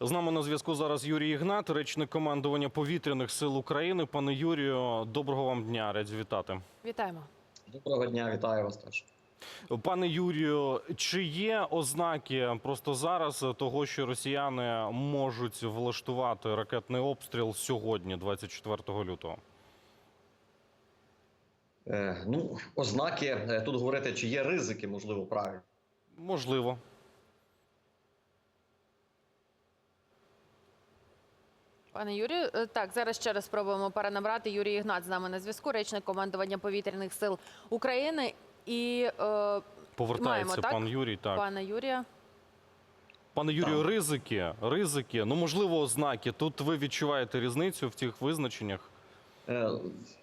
З нами на зв'язку зараз Юрій Ігнат, речник командування повітряних сил України. Пане Юрію, доброго вам дня. Раді вітати. Вітаємо. Доброго дня, вітаю вас теж. Пане Юрію, чи є ознаки просто зараз того, що росіяни можуть влаштувати ракетний обстріл сьогодні, 24 лютого? Е, ну, ознаки е, тут говорити, чи є ризики, можливо, правильно. Можливо. Пане Юрію, е, так зараз ще раз спробуємо перенабрати. Юрій Ігнат з нами на зв'язку, речник командування повітряних сил України. І е, Повертається Маємо, так? пан Юрій. Так, пана Юрія. пане Юрію, ризики, ризики. Ну можливо, ознаки. Тут ви відчуваєте різницю в цих визначеннях. Е,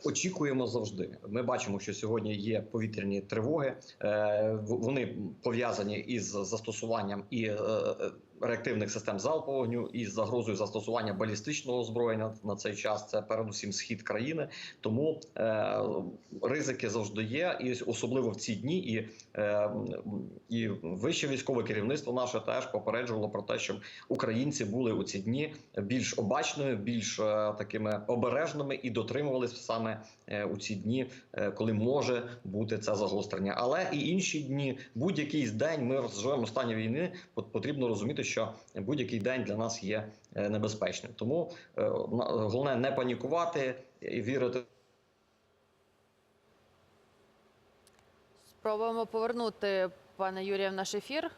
Очікуємо завжди. Ми бачимо, що сьогодні є повітряні тривоги. Е, в- Вони пов'язані із застосуванням і е, реактивних систем залпового вогню, і з загрозою застосування балістичного озброєння на цей час. Це передусім схід країни. Тому е, ризики завжди є, і особливо в ці дні. І, е, і вище військове керівництво наше теж попереджувало про те, щоб українці були у ці дні більш обачними, більш е, такими обережними і дотримувалися саме е, у ці дні, е, коли може бути це загострення. Але і інші дні, будь-який день ми живемо в стані війни. пот- Потрібно розуміти, що будь-який день для нас є е, небезпечним. Тому е, головне не панікувати і вірити. Спробуємо повернути пана Юрія в наш ефір.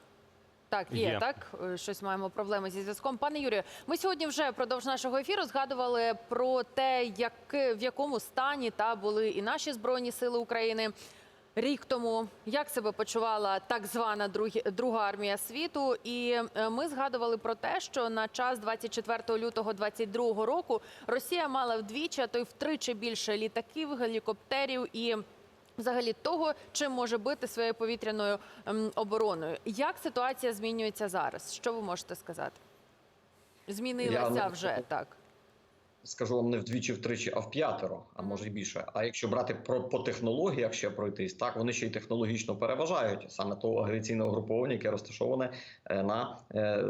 Так, є, Є. так. Е, Щось маємо проблеми зі зв'язком. Пане Юрію, ми сьогодні вже впродовж нашого ефіру згадували про те, як, в якому стані та були і наші збройні сили України. Рік тому як себе почувала так звана друга армія світу, і е, ми згадували про те, що на час 24 лютого 2022 року Росія мала вдвічі, а то й втричі більше літаків, гелікоптерів і взагалі того, чим може бити своєю повітряною ем, обороною. Як ситуація змінюється зараз? Що ви можете сказати? Змінилася Я- вже так. Скажу вам не вдвічі, втричі, а в п'ятеро, а може й більше. А якщо брати про по технологіях ще пройтись, так вони ще й технологічно переважають саме того агресійного груповання, яке розташоване е, на е,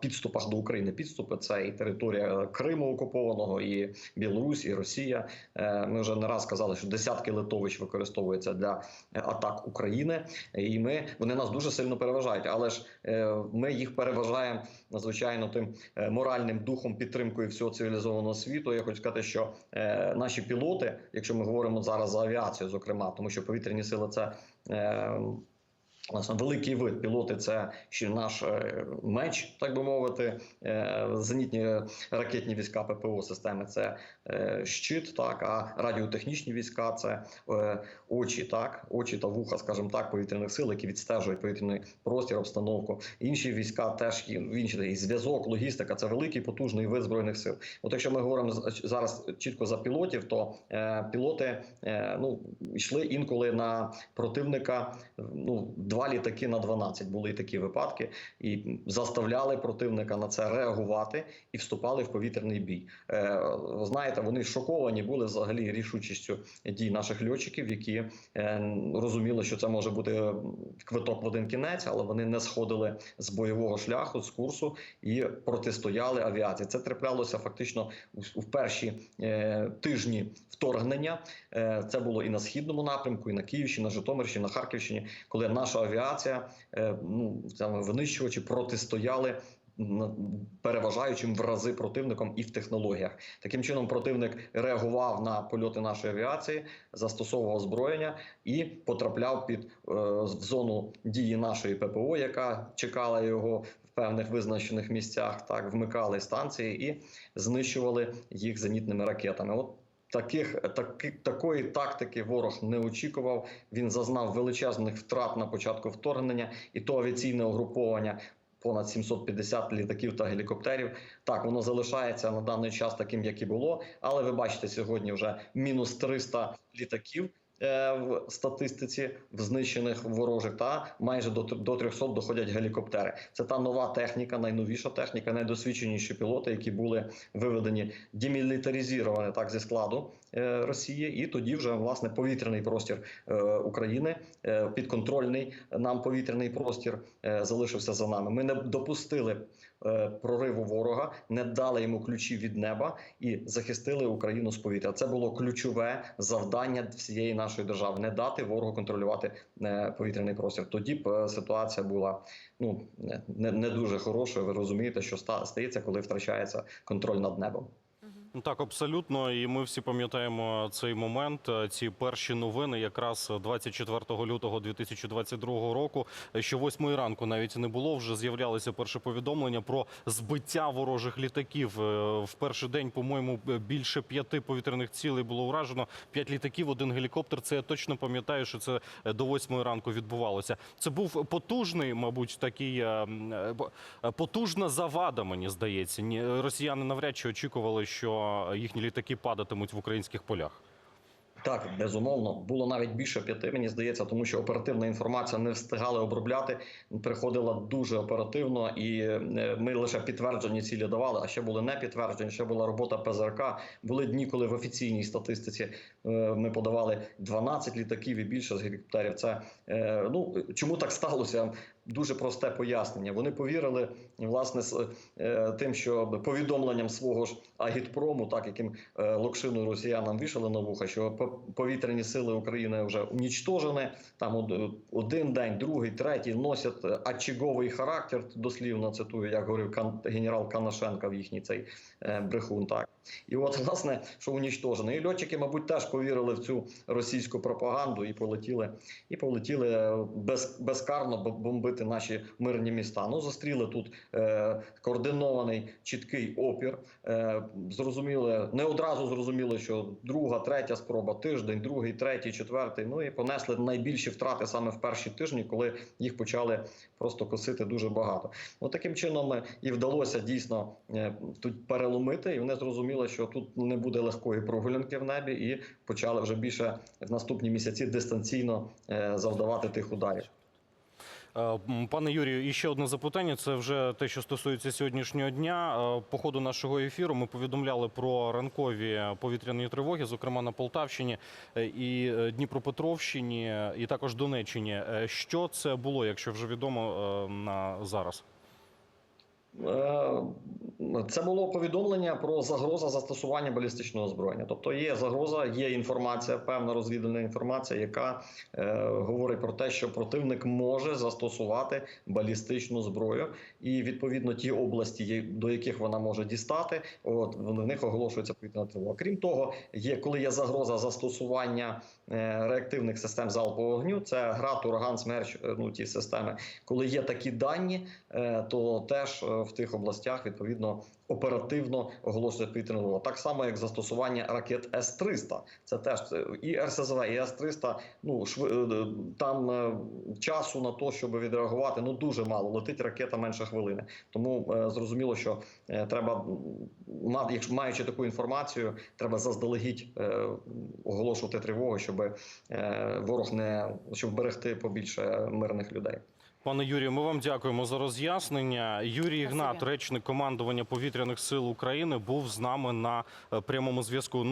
підступах до України. Підступи це і територія Криму окупованого, і Білорусь, і Росія. Е, Ми вже не раз казали, що десятки литовищ використовуються для атак України, і ми вони нас дуже сильно переважають. Але ж е, ми їх переважаємо надзвичайно тим моральним духом, підтримкою всього цивілізованого світу. Я хочу сказати, що е, наші пілоти, якщо ми говоримо зараз за авіацію, зокрема, тому що повітряні сили це. Е, Власне, великий вид пілоти це ще наш е, меч, так би мовити, е, зенітні ракетні війська ППО системи це е, щит, так а радіотехнічні війська це очі, так очі та вуха, скажімо так, повітряних сил, які відстежують повітряний простір, обстановку. Інші війська теж інші і зв'язок, логістика це великий потужний вид збройних сил. От якщо ми говоримо зараз чітко за пілотів, то пілоти ну йшли інколи на противника. Ну два літаки на 12 були такі випадки, і заставляли противника на це реагувати і вступали в повітряний бій. Е, знаєте, вони шоковані були взагалі рішучістю дій наших льотчиків, які е, розуміли, що це може бути квиток в один кінець, але вони не сходили з бойового шляху, з курсу і протистояли авіації. Це траплялося фактично у перші е, тижні вторгнення. Це було і на східному напрямку, і на Київщині, на Житомирщині, на Харківщині, коли наша авіація, е, ну саме винищувачі протистояли. Переважаючим в рази противником і в технологіях, таким чином противник реагував на польоти нашої авіації, застосовував озброєння і потрапляв під е, в зону дії нашої ППО, яка чекала його в певних визначених місцях. Так вмикали станції і знищували їх зенітними ракетами. От Таких таки, такої тактики ворог не очікував. Він зазнав величезних втрат на початку вторгнення, і то авіаційне угруповання. Понад 750 літаків та гелікоптерів. Так, воно залишається на даний час таким, як і було. Але ви бачите, сьогодні вже мінус 300 літаків в статистиці в знищених ворожих, та майже до, до 300 доходять гелікоптери. Це та нова техніка, найновіша техніка, найдосвідченіші пілоти, які були виведені демілітаризовані так зі складу е, Росії, і тоді вже власне повітряний простір е, України, е, підконтрольний нам повітряний простір е, залишився за нами. Ми не допустили е, прориву ворога, не дали йому ключі від неба і захистили Україну з повітря. Це було ключове завдання всієї нашої держави не дати ворогу контролювати е, повітряний простір. Тоді б е, ситуація була ну не, не дуже хорошою. Ви розумієте, що стається, коли втрачається контроль над небом. Ну, Так, абсолютно. І ми всі пам'ятаємо цей момент. е, Ці перші новини, якраз 24 лютого 2022 року. е, Що восьмої ранку навіть не було. Вже з'являлися перші повідомлення про збиття ворожих літаків. Е, В перший день, по-моєму, більше п'яти повітряних цілей було уражено. П'ять літаків, один гелікоптер. Це я точно пам'ятаю, що це до восьмої ранку відбувалося. Це був потужний, мабуть, такий потужна завада. Мені здається. Росіяни навряд чи очікували, що їхні літаки падатимуть в українських полях. Так, безумовно, було навіть більше п'яти, мені здається, тому що оперативна інформація не встигали обробляти. Приходила дуже оперативно, і е, ми лише підтверджені цілі давали. А ще були не підтверджені. Ще була робота ПЗРК. Були дні, коли в офіційній статистиці е, ми подавали 12 літаків і більше з гелікоптерів. Це е, ну чому так сталося? Дуже просте пояснення. Вони повірили власне з е, тим, що повідомленням свого ж агітпрому, так яким е, локшину росіянам вішали на вуха, що повітряні сили України вже унічтожені. Там один день, другий, третій носять очаговий характер. Дослівно цитую, як говорив генерал Канашенка в їхній цей е, брехун. Так і от власне, що унічтожений. І льотчики, мабуть, теж повірили в цю російську пропаганду і полетіли, і полетіли без, безкарно бо- бомбити наші мирні міста. Ну зустріли тут е, координований чіткий опір. Е, зрозуміли, не одразу зрозуміли, що друга, третя спроба, тиждень, другий, третій, четвертий. Ну і понесли найбільші втрати саме в перші тижні, коли їх почали просто косити дуже багато. Ну таким чином е, і вдалося дійсно е, тут переломити, і вони зрозуміли, що тут не буде легкої прогулянки в небі, і почали вже більше в наступні місяці дистанційно е, завдавати тих ударів. Е, Пане Юрію, і ще одне запитання. Це вже те, що стосується сьогоднішнього дня. Е, По ходу нашого ефіру ми повідомляли про ранкові повітряні тривоги, зокрема на Полтавщині е, і Дніпропетровщині, і також Донеччині. Що це було, якщо вже відомо на зараз? Це було повідомлення про загроза застосування балістичного озброєння. Тобто є загроза, є інформація, певна розвідувальна інформація, яка е, говорить про те, що противник може застосувати балістичну зброю, і відповідно ті області, до яких вона може дістати, от в них оголошується повітряна тривога. Крім того, є коли є загроза застосування е, реактивних систем залпового вогню, це град, ураган, смерч, е, ну ті системи. Коли є такі дані, е, то теж е, в тих областях відповідно оперативно оголошується повітряна тривога. Так само, як застосування ракет С-300. Це теж і РСЗВ, і С-300, Ну шви- е, там е, часу на те, щоб відреагувати, ну дуже мало. Летить ракета менше хвилини. Тому е, зрозуміло, що е, треба якщо маючи таку інформацію, треба заздалегідь е, оголошувати тривогу, щоб е, ворог не щоб берегти побільше мирних людей. Пане Юрію, ми вам дякуємо за роз'яснення. Юрій Ігнат, речник командування повітряних сил України, був з нами на е, прямому зв'язку.